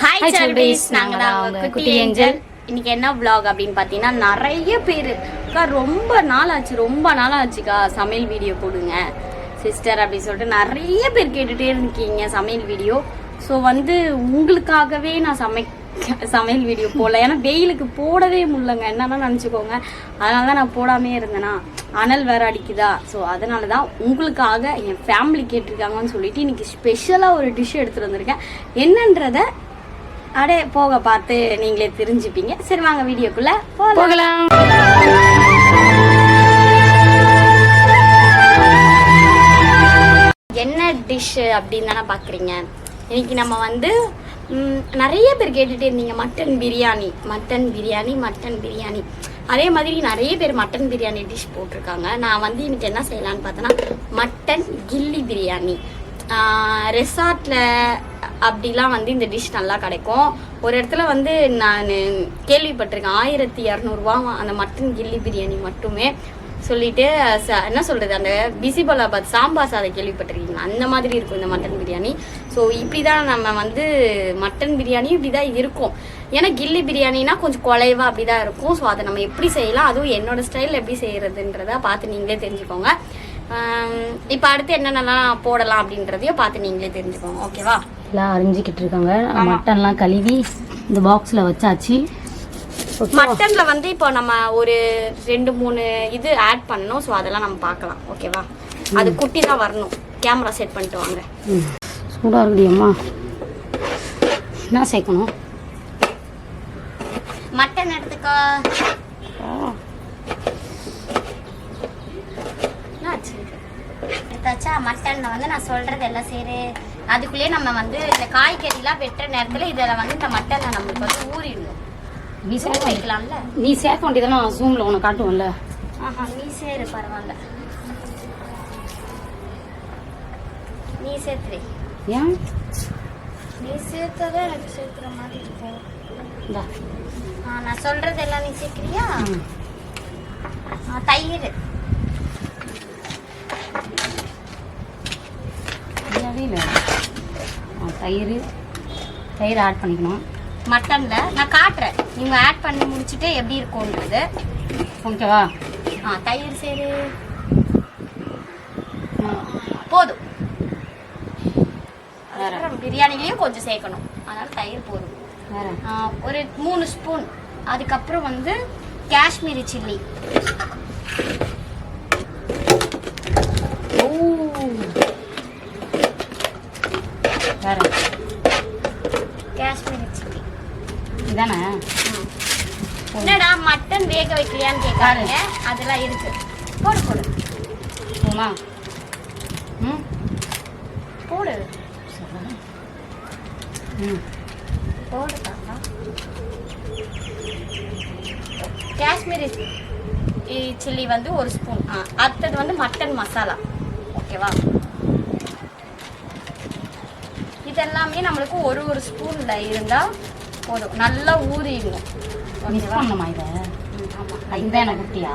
Hi Hi, செல்பீஸ் Chelbis. நாங்க தான் குட்டி ஏஞ்சல். இன்னைக்கு என்ன vlog அப்படின்னு பார்த்தீங்கன்னா நிறைய பேர். அக்கா ரொம்ப நாள் ஆச்சு ரொம்ப நாள் ஆச்சுக்கா சமையல் வீடியோ போடுங்க. சிஸ்டர் அப்படி சொல்லிட்டு நிறைய பேர் கேட்டுட்டே இருக்கீங்க சமையல் வீடியோ ஸோ வந்து உங்களுக்காகவே நான் சமை சமையல் வீடியோ போடல. ஏன்னா வெயிலுக்கு போடவே முடியலங்க. என்னன்னா நினச்சிக்கோங்க. அதனால தான் நான் போடாமே இருந்தேனா அனல் வேற அடிக்குதா? ஸோ அதனால தான் உங்களுக்காக என் ஃபேமிலி கேட்டிருக்காங்கன்னு சொல்லிட்டு இன்னைக்கு ஸ்பெஷலாக ஒரு டிஷ் எடுத்துகிட்டு வந்திருக்கேன். என்னன்றத அடே போக பார்த்து நீங்களே தெரிஞ்சுப்பீங்க. சரி வாங்க வீடியோக்குள்ள போகலாம். என்ன டிஷ் அப்படின்னு தானே பார்க்குறீங்க இன்னைக்கு நம்ம வந்து நிறைய பேர் கேட்டுட்டே இருந்தீங்க mutton biryani mutton biryani mutton biryani அதே மாதிரி நிறைய பேர் மட்டன் பிரியாணி டிஷ் போட்டிருக்காங்க. நான் வந்து இன்னைக்கு என்ன செய்யலான்னு பார்த்தோன்னா மட்டன் கில்லி பிரியாணி ரெசார்ட்டில் அப்படிலாம் வந்து இந்த டிஷ் நல்லா கிடைக்கும். ஒரு இடத்துல வந்து நான் கேள்விப்பட்டிருக்கேன். ஆயிரத்தி இரநூறுவா அந்த மட்டன் கில்லி பிரியாணி மட்டுமே சொல்லிட்டு ச- என்ன சொல்றது அந்த பிசிபலாபாத் சாம்பார் சாதம் கேள்விப்பட்டிருக்கீங்க அந்த மாதிரி இருக்கும் இந்த மட்டன் பிரியாணி. ஸோ இப்படி தான் நம்ம வந்து மட்டன் பிரியாணி இப்படி தான் இருக்கும். ஏன்னா கில்லி பிரியாணினா கொஞ்சம் குலைவா அப்படி தான் இருக்கும். ஸோ அதை நம்ம எப்படி செய்யலாம்? அதுவும் என்னோட ஸ்டைல் எப்படி செய்யறதுன்றத பார்த்து நீங்களே தெரிஞ்சுக்கோங்க. இப்போ அடுத்து என்னென்னலாம் போடலாம் அப்படின்றதையும் பார்த்து நீங்களே தெரிஞ்சுக்கோங்க. ஓகேவா எல்லாம் அரிஞ்சிக்கிட்டு இருக்காங்க. மட்டன்லாம் கழுவி இந்த பாக்ஸில் வச்சாச்சு. மட்டன்ல வந்து இப்போ நம்ம ஒரு ரெண்டு மூணு இது ஆட் பண்ணணும். ஸோ அதெல்லாம் நம்ம பார்க்கலாம். ஓகேவா அது குட்டி தான் வரணும். கேமரா செட் பண்ணிட்டு வாங்க. ம். சூடா இருக்குடியம்மா என்ன சேர்க்கணும்? மட்டன் எடுத்துக்கோ. எடுத்தாச்சா மட்டன்ல வந்து நான் சொல்றது எல்லாம் சரி. அதுக்குள்ளேயே நம்ம வந்து இந்த காய்கறிலாம் வெட்டுற நேரத்துல இதில் வந்து இந்த மட்டனை நம்மளுக்கு வந்து ஊறிடணும். நீ சேர்க்க வைக்கலாம்ல? நீ சேர்க்க வேண்டியதெல்லாம் நான் ஜூமில் உனக்கு காட்டுவேன்ல. ஆஹா நீ சேரு பரவாயில்ல. நீ சேர்த்துரு. ஏன்? நீ சேர்த்ததே எனக்கு சேர்த்துற மாதிரி இருக்கும். நான் சொல்றது எல்லாம் நீ சேர்க்கிறியா? தயிர். ஆ, தயிர் தயிர் ஆட் பண்ணிக்கணும். மட்டன்ல நான் காட்டுறேன். நீங்க ஆட் பண்ணி முடிச்சுட்டு எப்படி இருக்கும்ன்றது. ஓகேவா ஆ தயிர் சேரு. போதும். பிரியாணிலையும் கொஞ்சம் சேர்க்கணும். அதனால தயிர் போதும். ஒரு மூணு ஸ்பூன் அதுக்கப்புறம் வந்து காஷ்மீரி சில்லி. ஓ வேற காஷ்மீரி சில்லி. இதானே? என்னடா மட்டன் வேக வைக்கலையான்னு கேட்காருங்க அதெல்லாம் இருக்கு. போடு போடு. போமா? ம்? போடு. ம். போடு தாத்தா. காஷ்மீரி சில்லி வந்து ஒரு ஸ்பூன். அடுத்தது வந்து மட்டன் மசாலா. ஓகேவா? இதெல்லாமே நம்மளுக்கு ஒரு ஒரு ஸ்பூன்ல இருந்தா போதும். நல்லா ஊறிடணும். மிஸ் பண்ணமா இதை? ம், ஆமா இதுதான் எனக்கு குட்டியா?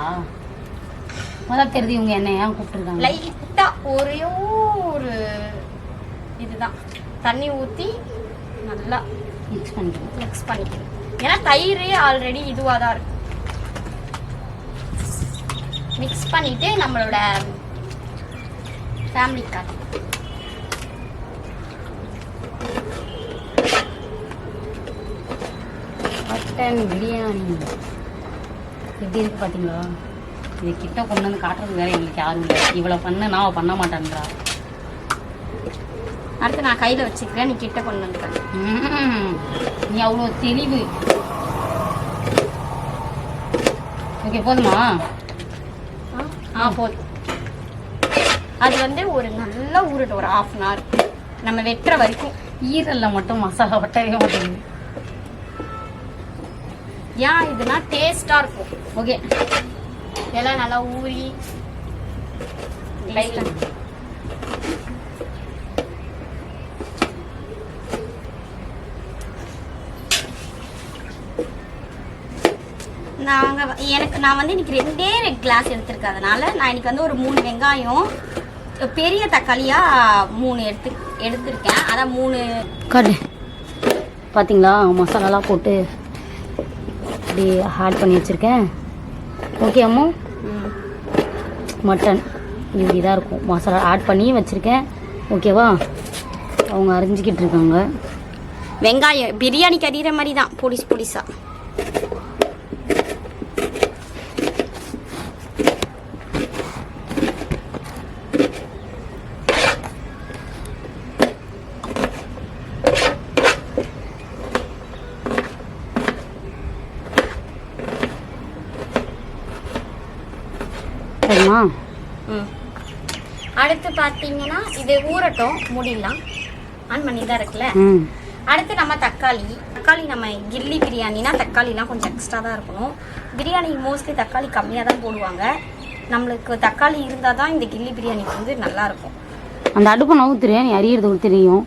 முதல் தெரிஞ்சு இவங்க என்ன ஏன் கூப்பிட்டுருக்காங்க? லைட்டா ஒரே ஒரு இதுதான். தண்ணி ஊத்தி நல்லா மிக்ஸ் பண்ணிக்கணும். மிக்ஸ் பண்ணிக்கணும். ஏன்னா தயிர் ஆல்ரெடி இதுவாக தான் இருக்கு. மிக்ஸ் பண்ணிட்டு நம்மளோட ஃபேமிலி மட்டன் பிரியாணி. எப்படி இருக்கு பார்த்தீங்களா இது கிட்ட கொண்டு வந்து காட்டுறது வேற எங்களுக்கு யாரும் இல்லை. இவ்வளோ பண்ண நான் பண்ண மாட்டேன்றா. அடுத்து நான் கையில் வச்சுக்கிறேன் நீ கிட்ட கொண்டு வந்துட்டேன் நீ அவ்வளோ தெளிவு. ஓகே போதுமா? ஆ போதும். அது வந்து ஒரு நல்ல ஊறட்டும் ஒரு ஹாஃப் அன் ஹவர் நம்ம வெட்டுற வரைக்கும் ஈரலில் மட்டும் மசாலா ஒட்டவே மாட்டேங்குது. ஏன் இதுனா டேஸ்டா இருக்கும். ஓகே எல்லாம் நல்லா ஊறி லைட்டா நாங்க வ- எனக்கு நான் வந்து இன்னைக்கு ரெண்டே ரெட் கிளாஸ் எடுத்திருக்கேன் அதனால நான் இன்னைக்கு வந்து ஒரு மூணு வெங்காயம் பெரிய தக்காளியா மூணு எடுத்து எடுத்திருக்கேன். அதான் மூணு காட்டு பார்த்தீங்களா மசாலாலாம் போட்டு இப்படி ஆட் பண்ணி வச்சுருக்கேன். ஓகே அம்மு. மட்டன் இப்படி தான் இருக்கும். மசாலா ஆட் பண்ணி வச்சுருக்கேன். ஓகேவா அவங்க அரிஞ்சிக்கிட்டு இருக்காங்க. வெங்காயம் பிரியாணி கறிகிற மாதிரி தான் பொடிஸ் பொடிசா ம் அடுத்து பார்த்தீங்கன்னா இது ஊறட்டும் மூடிடலாம். ஆன் பண்ணி தான் இருக்குல்ல? அடுத்து நம்ம தக்காளி. தக்காளி நம்ம கில்லி பிரியாணினா தக்காளிலாம் கொஞ்சம் எக்ஸ்ட்ரா தான் இருக்கணும். பிரியாணி மோஸ்ட்லி தக்காளி கம்மியாக தான் போடுவாங்க. நம்மளுக்கு தக்காளி இருந்தால் தான் இந்த கில்லி பிரியாணி வந்து நல்லா இருக்கும். அந்த அடுப்பை நவுத்துரு நீ அறியறது ஒரு தெரியும்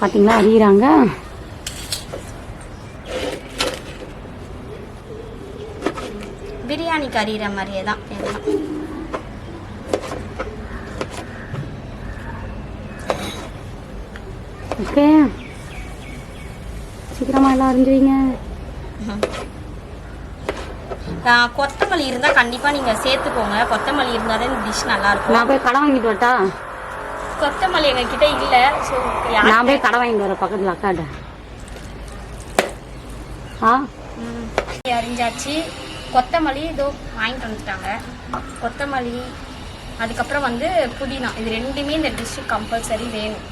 பார்த்தீங்களா அறியிறாங்க பிரியாணி கறிகிற மாதிரியே தான் எல்லாம். ஓகே சீக்கிரமா எல்லாம் அறிஞ்சு வைங்க ஆஹ் கொத்தமல்லி இருந்தால் கண்டிப்பாக நீங்கள் சேர்த்துக்கோங்க. கொத்தமல்லி இருந்தால் தான் டிஷ் நல்லா இருக்கும் நான் போய் கடை வாங்கிட்டு வரட்டா? கொத்தமல்லி எங்ககிட்ட இல்லை. ஸோ நான் போய் கடை வாங்கிட்டு வரேன் பக்கத்தில் அக்காட்ட. ஆ? அரிஞ்சாச்சு கொத்தமல்லி இதோ வாங்கிட்டு வந்துட்டாங்க. கொத்தமல்லி அதுக்கப்புறம் வந்து புதினா. இது ரெண்டுமே இந்த டிஷ்ஷு கம்பல்சரி வேணும்.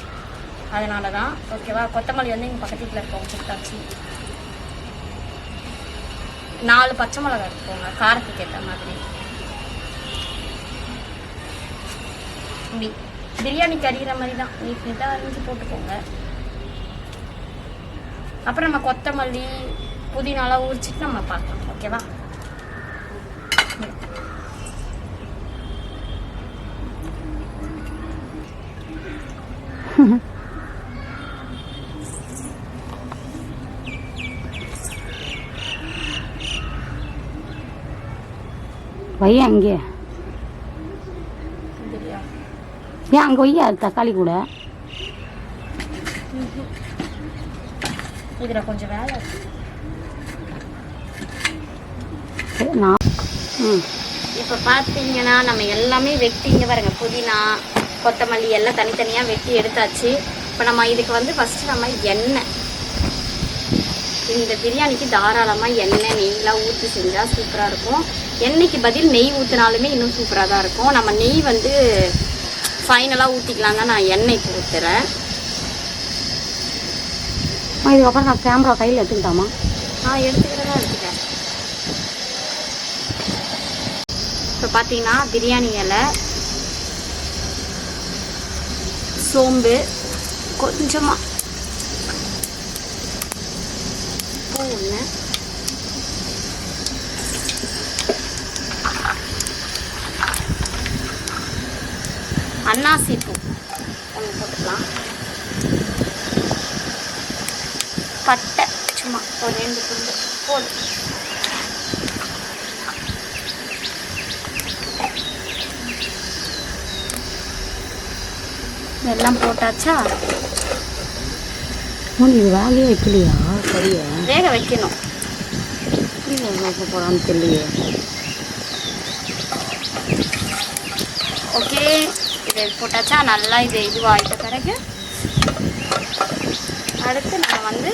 அதனால தான் ஓகேவா கொத்தமல்லி வந்து எங்கள் பக்கத்து வீட்டில் இருக்கோம் கொடுத்தாச்சு. நாலு பச்சை மிளகா எடுத்துக்கோங்க காரத்துக்கு ஏற்ற மாதிரி. இப்படி பிரியாணி கறிகிற மாதிரி தான் நீட் நீட்டாக அரிஞ்சு போட்டுக்கோங்க. அப்புறம் நம்ம கொத்தமல்லி புதினாலாம் உரிச்சிட்டு நம்ம பார்க்கலாம் ஓகேவா வை அங்கே ஏன் அங்கே வையா தக்காளி கூட. இதில் கொஞ்சம் வேலை நான் இப்போ பார்த்தீங்கன்னா நம்ம எல்லாமே வெட்டி இங்கே பாருங்க புதினா கொத்தமல்லி எல்லாம் தனித்தனியாக வெட்டி எடுத்தாச்சு. இப்போ நம்ம இதுக்கு வந்து ஃபஸ்ட்டு நம்ம எண்ணெய். இந்த பிரியாணிக்கு தாராளமாக எண்ணெய் நெய்லாம் ஊற்றி செஞ்சால் சூப்பராக இருக்கும். எண்ணெய்க்கு பதில் நெய் ஊற்றினாலுமே இன்னும் சூப்பராக தான் இருக்கும். நம்ம நெய் வந்து ஃபைனலாக ஊற்றிக்கலாம் தான் நான் எண்ணெய் ஊற்றுறேன் இதுக்கப்புறம் நான் கேமரா கையில் எடுத்துக்கிட்டாமா? நான் எடுத்துக்கிறதா எடுத்துக்கிறேன் இப்போ பார்த்தீங்கன்னா பிரியாணி இலை சோம்பு கொஞ்சமாக பூ ஒன்று அன்னாசி பூ. ஒன்று போட்டுக்கலாம். பட்டை சும்மா ஒரு ரெண்டு துண்டு போதும். எல்லாம் போட்டாச்சா? இது வேலையே வைக்கலையா? சரியா? வேக வைக்கணும். வைக்க போகிறான்னு தெரியலையே. ஓகே இது போட்டாச்சா? நல்லா இது இதுவாகிட்ட பிறகு அடுத்து நம்ம வந்து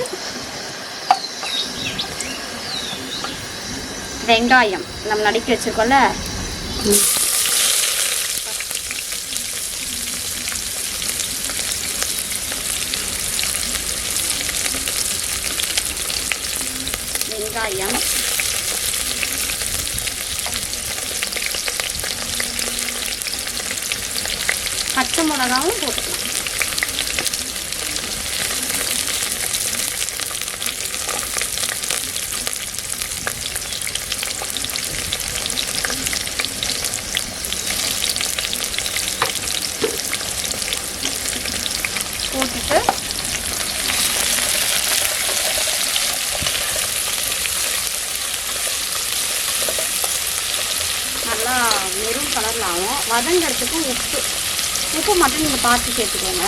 வெங்காயம் நம்ம நடுக்கி வச்சிருக்கோம்ல ம். வெங்காயம் பச்சை மிளகாவும் போட்டுக்கலாம் போட்டுட்டு நல்லா மெரூன் கலரில் ஆகும் வதங்கிறதுக்கு உப்பு உப்பு மட்டும் நீங்கள் பார்த்து சேர்த்துக்கோங்க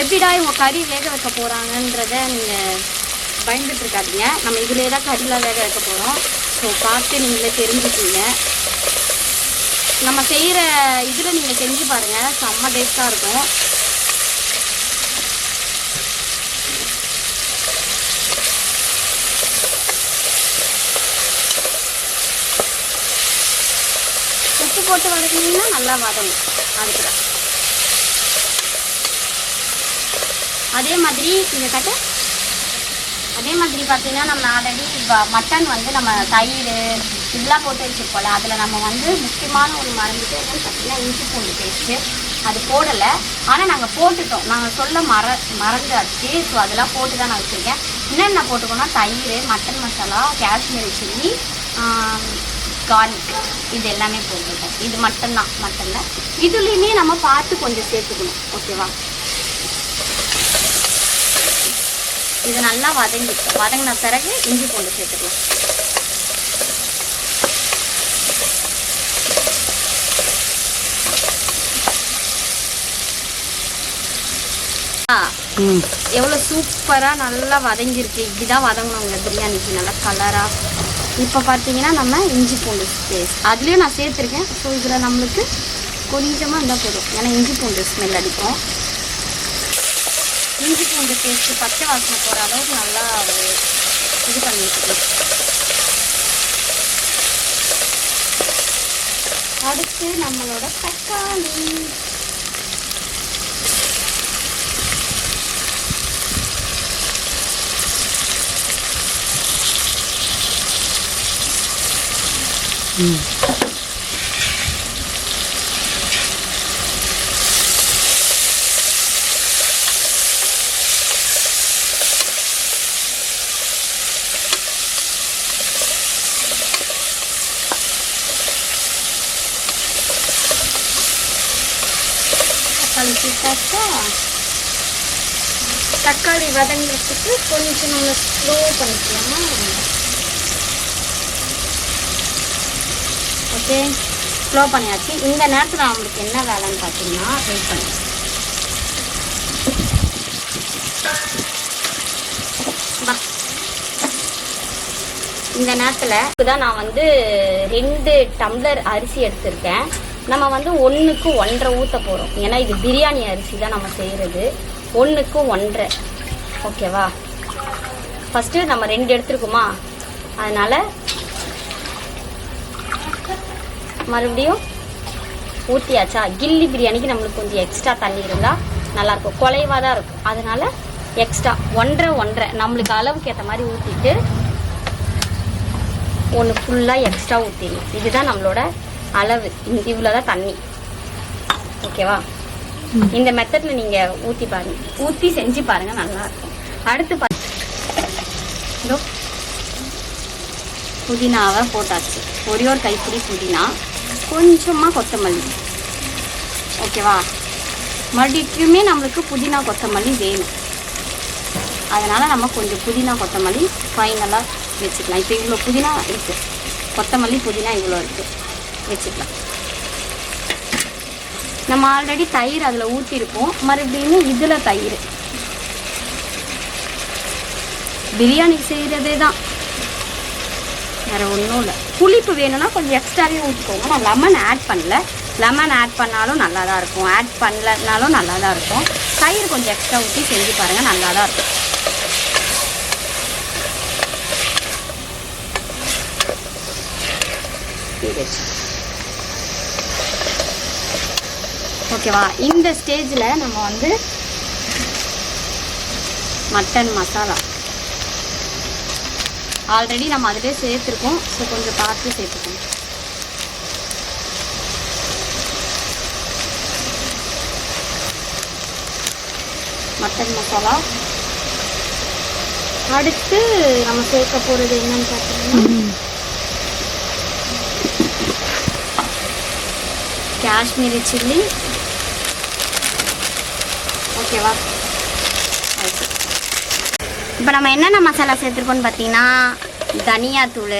எப்படிடா இவங்க கறி வேக வைக்க போகிறாங்கன்றத நீங்கள் பயந்துட்டு இருக்காதீங்க. நம்ம இதிலே தான் கறிலாம் வேக வைக்க போகிறோம் ஸோ பார்த்து நீங்களே தெரிஞ்சுக்கீங்க. நம்ம செய்கிற இதில் நீங்கள் செஞ்சு பாருங்கள் செம்ம டேஸ்ட்டாக இருக்கும். உப்பு போட்டு வதக்குனீங்கன்னா நல்லா வதங்கும். அதுக்கு தான். அதே மாதிரி இந்த கட்டு. அதே மாதிரி பார்த்தீங்கன்னா நம்ம ஆல்ரெடி மட்டன் வந்து நம்ம தயிர் இதெல்லாம் போட்டு வச்சுருப்போம்ல அதில் நம்ம வந்து முக்கியமான ஒரு மறந்துட்டு என்னன்னு பார்த்தீங்கன்னா இஞ்சி பூண்டு பேஸ்ட்டு அது போடலை. ஆனால் நாங்கள் போட்டுட்டோம். நாங்கள் சொல்ல மற மறந்தாச்சு ஸோ அதெல்லாம் போட்டு தான் நான் வச்சுருக்கேன். என்னென்ன போட்டுக்கோன்னா தயிர் mutton masala Kashmiri chilli garlic இது எல்லாமே போட்டுருக்கோம். இது மட்டும்தான் மட்டனில் இதுலேயுமே நம்ம பார்த்து கொஞ்சம் சேர்த்துக்கணும். ஓகேவா? இது நல்லா வதங்கி வதங்கின பிறகு இஞ்சி பூண்டு சேர்த்துக்கலாம். எவ்வளோ சூப்பராக நல்லா வதங்கியிருக்கு. இப்படிதான் வதங்கணுங்க பிரியாணிக்கு. நல்லா கலராக இப்போ பார்த்தீங்கன்னா நம்ம இஞ்சி பூண்டு பேஸ்ட் அதுலேயும் நான் சேர்த்துருக்கேன். ஸோ இதில் நம்மளுக்கு கொஞ்சமாக இருந்தால் போதும். ஏன்னா இஞ்சி பூண்டு ஸ்மெல் அடிக்கும். இஞ்சி பூண்டு பேஸ்ட்டு பச்சை வாசனை போகிற அளவுக்கு நல்லா இது பண்ணி அடுத்து நம்மளோட தக்காளி. ம் தக்காளி சேர்த்தாச்சா தக்காளி வதங்குறதுக்கு கொஞ்சம் நம்ம ஸ்லோ பண்ணிக்கலாமா ஓகே. ஸ்லோ பண்ணியாச்சு. இந்த நேரத்தில் அவங்களுக்கு என்ன வேலைன்னு பார்த்தீங்கன்னா வெயிட் பண்ணி இந்த நேரத்தில் தான் நான் வந்து ரெண்டு டம்ளர் அரிசி எடுத்திருக்கேன். நம்ம வந்து ஒன்றுக்கு ஒன்றரை ஊற்ற போகிறோம் ஏன்னா இது பிரியாணி அரிசி தான் நம்ம செய்கிறது ஒன்றுக்கு ஒன்றரை. ஓகேவா? ஃபஸ்ட்டு நம்ம ரெண்டு எடுத்துருக்கோமா? அதனால் மறுபடியும் ஊற்றியாச்சா கில்லி பிரியாணிக்கு நம்மளுக்கு கொஞ்சம் எக்ஸ்ட்ரா தண்ணி இருந்தால் நல்லாயிருக்கும் குலைவாக தான் இருக்கும். அதனால் எக்ஸ்ட்ரா ஒன்றரை ஒன்றரை. நம்மளுக்கு அளவுக்கு ஏற்ற மாதிரி ஊற்றிட்டு ஒன்று ஃபுல்லாக எக்ஸ்ட்ரா ஊற்றிடணும் இதுதான் நம்மளோட அளவு. இவ்வளோ தான் தண்ணி. ஓகேவா இந்த மெத்தடில் நீங்கள் ஊற்றி பாருங்க. ஊற்றி செஞ்சு பாருங்கள் நல்லாயிருக்கும் அடுத்து பா புதினாவை போட்டாச்சு. ஒரே ஒரு கைப்பிடி புதினா. கொஞ்சமாக கொத்தமல்லி. ஓகேவா? மறுபடியுமே நம்மளுக்கு புதினா கொத்தமல்லி வேணும். அதனால் நம்ம கொஞ்சம் புதினா கொத்தமல்லி ஃபைனலாக வச்சுக்கலாம். இப்போ இவ்வளோ புதினா இருக்குது கொத்தமல்லி புதினா இவ்வளோ இருக்குது வச்சுக்கலாம். நம்ம ஆல்ரெடி தயிர் அதில் ஊற்றிருப்போம் மறுபடியும் இதில் தயிர். பிரியாணி செய்கிறதே தான். வேறு ஒன்றும் இல்லை. புளிப்பு வேணும்னா கொஞ்சம் எக்ஸ்ட்ராவே ஊற்றிக்கோங்க நான் லெமன் ஆட் பண்ணல. லெமன் ஆட் பண்ணாலும் நல்லா தான் இருக்கும். ஆட் பண்ணலனாலும் நல்லா தான் இருக்கும். தயிர் கொஞ்சம் எக்ஸ்ட்ரா ஊற்றி செஞ்சு பாருங்கள் நல்லா தான் இருக்கும் ஓகேவா இந்த ஸ்டேஜில் நம்ம வந்து மட்டன் மசாலா ஆல்ரெடி நம்ம அதிலே சேர்த்துருக்கோம். ஸோ கொஞ்சம் பார்த்து சேர்த்துக்கணும் மட்டன் மசாலா அடுத்து நம்ம சேர்க்க போகிறது என்னன்னு பார்த்தீங்கன்னா காஷ்மீரி சில்லி. ஓகேவா இப்போ நம்ம என்னென்ன மசாலா சேர்த்துருக்கோம்னு பார்த்தீங்கன்னா தனியாத்தூள்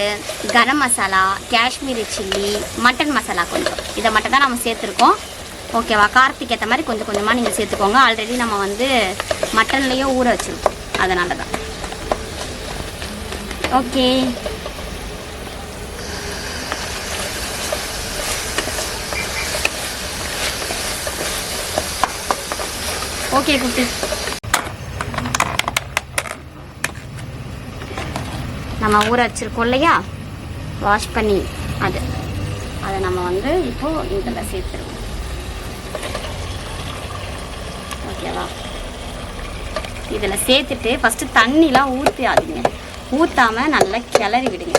கரம் மசாலா காஷ்மீரி சில்லி மட்டன் மசாலா கொஞ்சம். இதை மட்டும் தான் நம்ம சேர்த்துருக்கோம். ஓகேவா? காரத்துக்கு ஏற்ற மாதிரி கொஞ்சம் கொஞ்சமாக நீங்கள் சேர்த்துக்கோங்க. ஆல்ரெடி நம்ம வந்து மட்டன்லேயே ஊற வச்சுருக்கோம். அதனால தான். ஓகே. ஓகே குட்டி. நம்ம ஊற வச்சுருக்கோம் இல்லையா? வாஷ் பண்ணி அது. அதை நம்ம வந்து இப்போ இதில் சேர்த்துருவோம். ஓகேவா இதில் சேர்த்துட்டு ஃபஸ்ட்டு தண்ணிலாம் ஊற்றாதீங்க ஊற்றாம நல்லா கிளறி விடுங்க.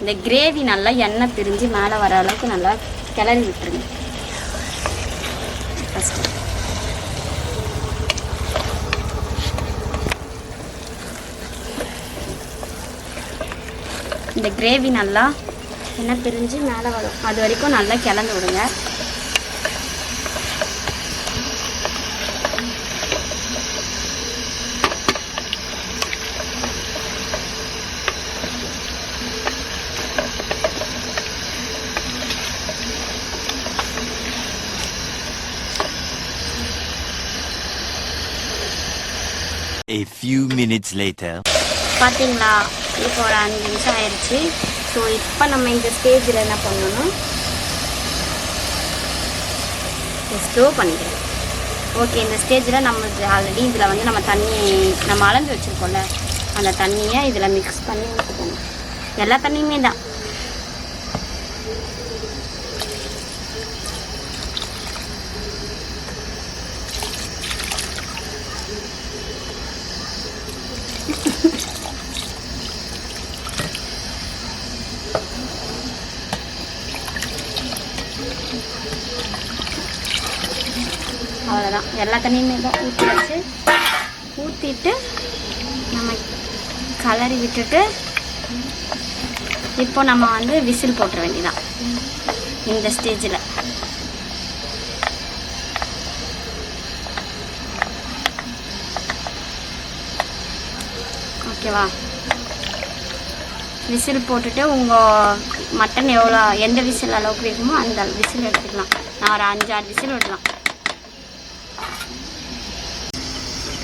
இந்த கிரேவி நல்லா எண்ணெய் பிரிஞ்சு மேலே வர அளவுக்கு நல்லா கிளறி விட்டுருங்க. இந்த கிரேவி நல்லா எண்ணெய் பிரிஞ்சு மேலே வரும் அது வரைக்கும் நல்லா கிளந்து விடுங்க A few minutes later. பார்த்தீங்களா இப்போ ஒரு அஞ்சு நிமிஷம் ஆயிடுச்சு ஸோ இப்போ நம்ம இந்த ஸ்டேஜில் என்ன பண்ணணும்? ஸ்டோ பண்ணிக்கிறேன் ஓகே இந்த ஸ்டேஜில் நம்ம ஆல்ரெடி இதில் வந்து நம்ம தண்ணி நம்ம அளந்து வச்சுருக்கோம்ல. அந்த தண்ணியை இதில் மிக்ஸ் பண்ணி ஊற்றிக்கணும் எல்லா தண்ணியுமே தான் அவ்வளோதான் எல்லா தண்ணியுமே தான் ஊற்றி வச்சு ஊற்றிட்டு நம்ம கலரி விட்டுட்டு இப்போ நம்ம வந்து விசில் போட்டுற வேண்டியதான் இந்த ஸ்டேஜில் ஓகேவா விசில் போட்டுட்டு உங்கள் மட்டன் எவ்வளோ எந்த விசில் அளவுக்கு வேணுமோ அந்த விசில் எடுத்துக்கலாம். நான் ஒரு அஞ்சு ஆறு விசில் விடலாம்.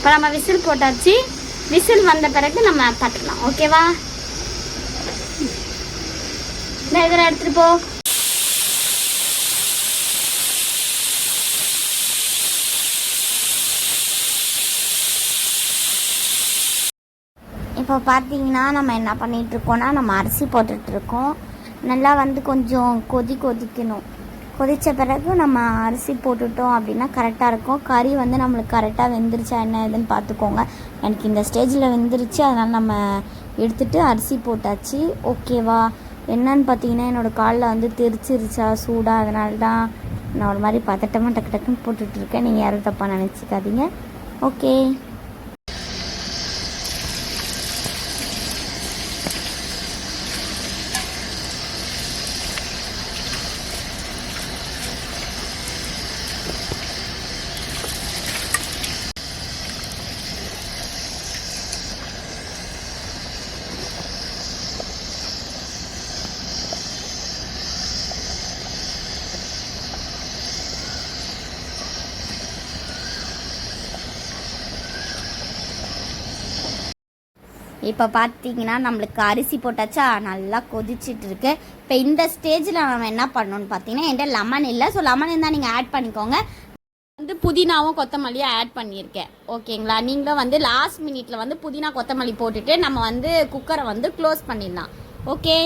இப்போ நம்ம விசில் போட்டாச்சு. விசில் வந்த பிறகு நம்ம தட்டலாம். ஓகேவா இந்த இதில் எடுத்துகிட்டு போ. இப்போ பார்த்தீங்கன்னா நம்ம என்ன பண்ணிகிட்ருக்கோன்னா இருக்கோம்னா நம்ம அரிசி போட்டுட்ருக்கோம் நல்லா வந்து கொஞ்சம் கொதி கொதிக்கணும். கொதித்த பிறகு நம்ம அரிசி போட்டுட்டோம் அப்படின்னா கரெக்டாக இருக்கும். கறி வந்து நம்மளுக்கு கரெக்டாக வெந்துருச்சா என்ன ஏதுன்னு பார்த்துக்கோங்க. எனக்கு இந்த ஸ்டேஜில் வெந்துருச்சு அதனால் நம்ம எடுத்துட்டு அரிசி போட்டாச்சு. ஓகேவா என்னன்னு பார்த்தீங்கன்னா என்னோடய காலில் வந்து தெரிச்சிருச்சா சூடாக அதனால தான் நான் ஒரு மாதிரி பதட்டமாக டக்கு டக்குன்னு போட்டுட்ருக்கேன் நீங்கள் யாரும் தப்பாக நினச்சிக்காதீங்க. ஓகே இப்போ பார்த்தீங்கன்னா நம்மளுக்கு அரிசி போட்டாச்சா நல்லா கொதிச்சிட்டு இருக்கு இப்போ இந்த ஸ்டேஜில் நம்ம என்ன பண்ணணும்னு பார்த்தீங்கன்னா என்கிட்ட லெமன் இல்லை. ஸோ லெமன் இருந்தால் நீங்கள் ஆட் பண்ணிக்கோங்க. வந்து புதினாவும் கொத்தமல்லியும் ஆட் பண்ணியிருக்கேன். ஓகேங்களா? நீங்களும் வந்து லாஸ்ட் மினிட்ல வந்து புதினா கொத்தமல்லி போட்டுட்டு நம்ம வந்து குக்கரை வந்து க்ளோஸ் பண்ணிடலாம். ஓகே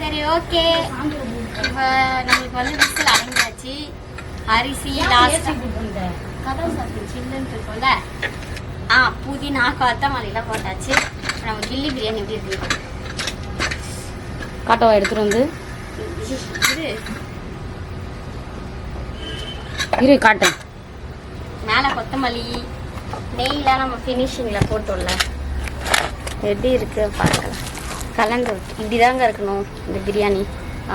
சரி ஓகே இப்போ நம்மளுக்கு வந்து விசில் அடங்கியாச்சு. அரிசி லாஸ்ட் கதவு சாத்தி சில்லுன்னு இருக்கும்ல? ஆ புதினா கொத்தமல்லிலாம் போட்டாச்சு. நம்ம கில்லி பிரியாணி எப்படி இருக்கு? காட்டவா எடுத்துட்டு வந்து? இரு காட்டேன் மேலே கொத்தமல்லி நெய்லாம் நம்ம ஃபினிஷிங்கில் போட்டோம்ல. எப்படி இருக்கு பார்க்கலாம் கலந்து இப்படி தாங்க இருக்கணும் இந்த பிரியாணி.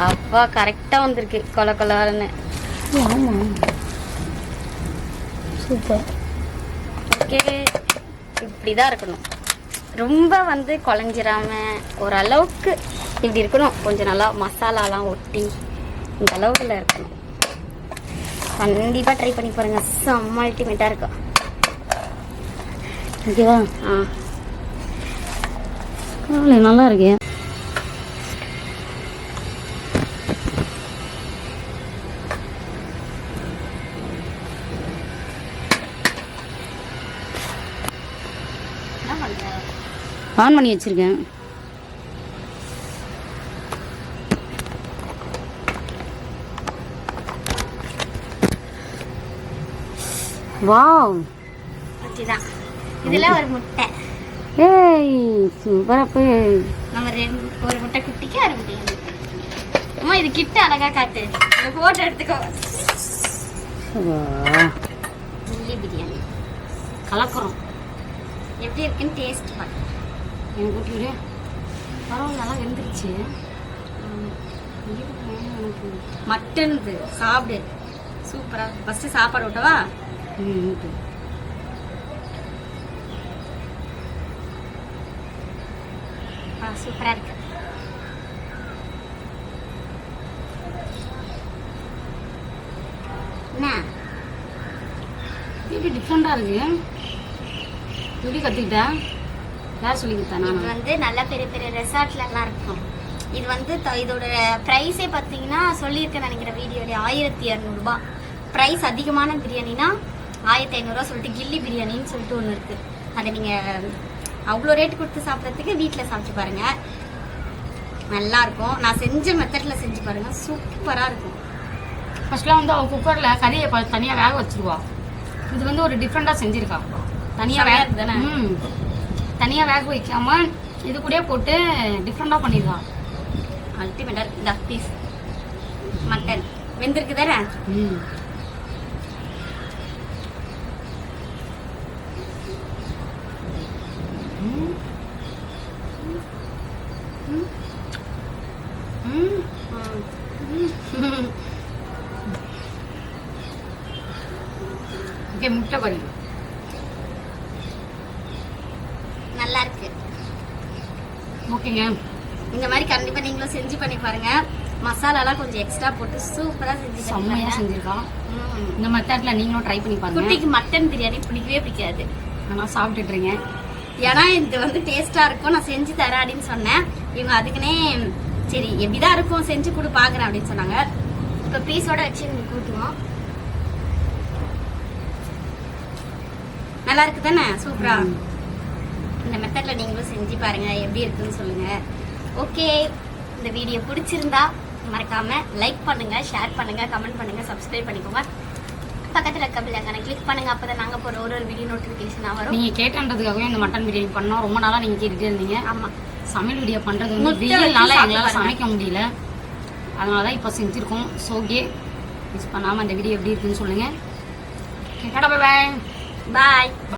அப்பா கரெக்டாக வந்திருக்கு. கொல கொலன்னு. ஆமாம் சூப்பர். ஓகே. இப்படி தான் இருக்கணும். ரொம்ப வந்து குழஞ்சிராம ஓரளவுக்கு இப்படி இருக்கணும். கொஞ்சம் நல்லா மசாலாலாம் ஒட்டி இந்த அளவுக்குள்ள இருக்கணும். கண்டிப்பாக ட்ரை பண்ணி பாருங்க. செம்ம அல்டிமேட்டாக இருக்கும் ஓகேவா ஆ. நல்லா இருக்கே என்ன பண்ணுற ஆன் பண்ணி வச்சிருக்கேன். வாவ். இதுதான் இதில் ஒரு முட்டை. ஏய் சூப்பரா போய். நம்ம ரெண்டு ஒரு முட்டை குட்டிக்கு அரை முட்டை அம்மா இது கிட்ட அழகா காட்டு. இந்த போட்டோ எடுத்துக்கோ. பிரியாணி. கலக்கிறோம். எப்படி இருக்குன்னு டேஸ்ட் பண்ணு எனக்கு ஊட்டி பரவாயில்ல நல்லா வெந்துருச்சு. மட்டன் இது சாப்பிடு. சூப்பரா. ஃபர்ஸ்ட் சாப்பாடு விட்டவா ம் ஊட்டு. ஆ சூப்பரா இருக்கு. என்ன? எப்படி டிஃப்ரெண்டாக இருக்கு. எப்படி கற்றுக்கிட்டா யார் சொல்லி கொடுத்தா இது வந்து நல்ல பெரிய பெரிய ரெசார்ட்ல எல்லாம் இருக்கும். இது வந்து இதோட ப்ரைஸே பார்த்தீங்கன்னா சொல்லியிருக்கேன் நினைக்கிற வீடியோடைய ஆயிரத்தி இரநூறுபா ப்ரைஸ் அதிகமான பிரியாணினா ஆயிரத்தி ஐநூறுரூவா சொல்லிட்டு கில்லி பிரியாணின்னு சொல்லிட்டு ஒன்று இருக்கு. அதை நீங்கள் அவ்வளோ ரேட் கொடுத்து சாப்பிட்றதுக்கு வீட்டில் சாப்பிட்டு பாருங்க. நல்லா இருக்கும். நான் செஞ்ச மெத்தடில் செஞ்சு பாருங்க. சூப்பராக இருக்கும். ஃபர்ஸ்ட்லாம் வந்து அவள் குக்கரில் கறியை தனியாக வேக வச்சிருவா. இது வந்து ஒரு டிஃப்ரெண்ட்டாக செஞ்சிருக்கா. தனியாக வேக தானே? ம். தனியாக வேக வைக்காமல் இது கூடயே போட்டு டிஃப்ரெண்ட்டாக பண்ணிடலாம். அல்டிமேட்டாக இந்த பீஸ் மட்டன் வெந்திருக்கு தானே? ம். ம். ம். ம். ஓகே முட்டை கறி நல்லா இருக்கு ஓகேங்க இந்த மாதிரி கண்டிப்பா நீங்களும் செஞ்சு பண்ணி பாருங்க மசாலாலாம் கொஞ்சம் எக்ஸ்ட்ரா போட்டு சூப்பரா செஞ்சு செம்மையாக பாருங்க. செஞ்சிருக்கா ம். இந்த மெத்தட்ல நீங்களும் ட்ரை பண்ணி பாருங்க. குட்டிக்கு மட்டன் பிரியாணி பிடிக்கவே பிடிக்காது. ஆனால் சாப்பிட்டுட்டு இருங்க ஏன்னா இது வந்து டேஸ்டா இருக்கும். நான் செஞ்சு தரேன் அப்படின்னு சொன்னேன். இவங்க அதுக்குன்னே சரி எப்படிதான் இருக்கும் செஞ்சு கொடு பாக்குறேன் அப்படின்னு சொன்னாங்க. இப்ப பீஸோட வச்சு உங்களுக்கு கூட்டுவோம். நல்லா இருக்கு தானே சூப்பரா. இந்த மெத்தட்ல நீங்களும் செஞ்சு பாருங்க. எப்படி இருக்குன்னு சொல்லுங்க. ஓகே இந்த வீடியோ பிடிச்சிருந்தா மறக்காம லைக் பண்ணுங்க ஷேர் பண்ணுங்க கமெண்ட் பண்ணுங்க சப்ஸ்கிரைப் பண்ணிக்கோங்க. பக்கத்துல இருக்க பிள்ளைங்க கிளிக் பண்ணுங்க அப்பதான் நாங்க போற ஒரு ஒரு வீடியோ நோட்டிபிகேஷனா வரும். நீங்க கேட்டன்றதுக்காகவே இந்த மட்டன் பிரியாணி பண்ணோம். ரொம்ப நாளா நீங்க கேட்டுட்டே இருந்தீங்க ஆமா. சமையல் வீடியோ பண்றது வந்து சாப்பிட்டு எங்களால. சமைக்க முடியல. அதனால தான் இப்போ செஞ்சிருக்கோம். சோகே மிஸ் பண்ணாம இந்த வீடியோ எப்படி இருக்குன்னு சொல்லுங்க. ஓகே பாய் பாய்